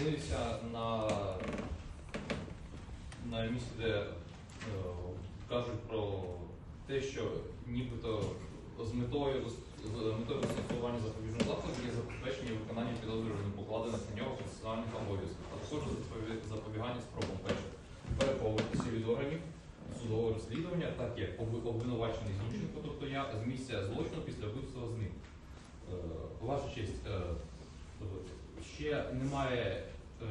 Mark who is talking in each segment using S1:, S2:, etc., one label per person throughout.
S1: зупинився на, на місці, де е, кажуть про те, що нібито з метою метою застосування запобіжного заходу є забезпечення виконання підозрюваним покладених на нього процесуальних обов'язків, а також запобі- запобігання спробам перше переховуватися від органів судового розслідування, так як обвинувачений Зінченко, тобто я з місця злочину після вбивства з ним. Е, Ваша честь, е, ще немає е,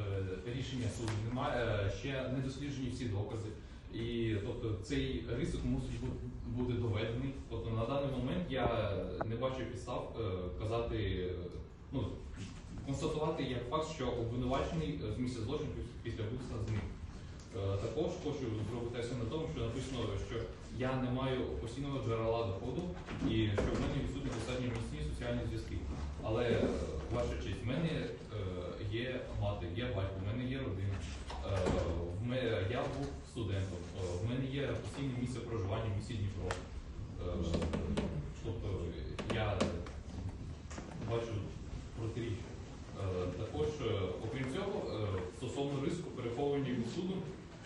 S1: рішення суду, немає е, ще не досліджені всі докази. І тобто цей ризик мусить бути доведений. Тобто на даний момент я не бачу підстав е, казати, ну констатувати як факт, що обвинувачений з місця злочину після вбивства з ним. Е, Також хочу зробити акцент на тому, що написано, що я не маю постійного джерела доходу і що в мене відсутні достатньо міцні соціальні ваша честь, в мене е, є мати, є батько, в мене є родина. Е, я був студентом, е, в мене є постійне місце проживання в місті Дніпро. Тобто я бачу протиріччя. Також, окрім цього, стосовно риску переховування від суду,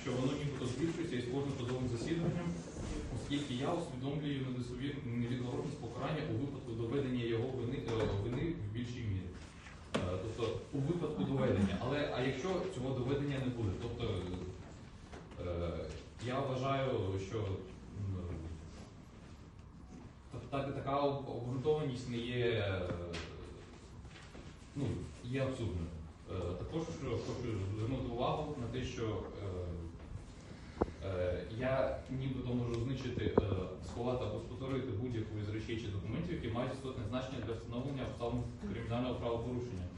S1: що воно нібито збільшується із кожним судовим засіданням, оскільки я усвідомлюю невідворотність покарання у випадку доведення його вини, е, вини в більшій мірі. Е, Тобто у випадку доведення. Але а якщо цього доведення не буде, тобто е, я вважаю, що м, та- та- така обґрунтованість не є, е, ну, є абсурдною. Е, Також е, хочу звернути увагу на те, що е, е, я нібито можу знищити, е, сховати або спотворити будь-яку із речей чи документів, які мають істотне значення для встановлення обставин кримінального правопорушення, е,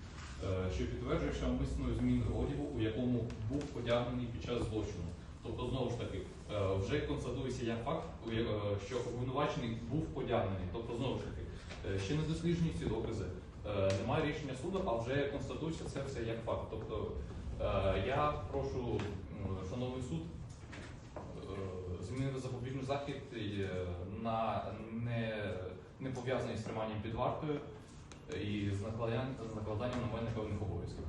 S1: що підтверджує шамисної зміни одягу, у якому був одягнений під час злочину. Тобто, знову ж таки, е, вже констатується як факт, е, що обвинувачений був одягнений. Тобто, знову ж таки, е, ще не досліджені всі докази, немає рішення суду, а вже констатується це все як факт. Тобто, я прошу, шановний суд, змінити запобіжний захід на не, не пов'язаний з триманням під вартою і з накладанням, на мене певних обов'язків.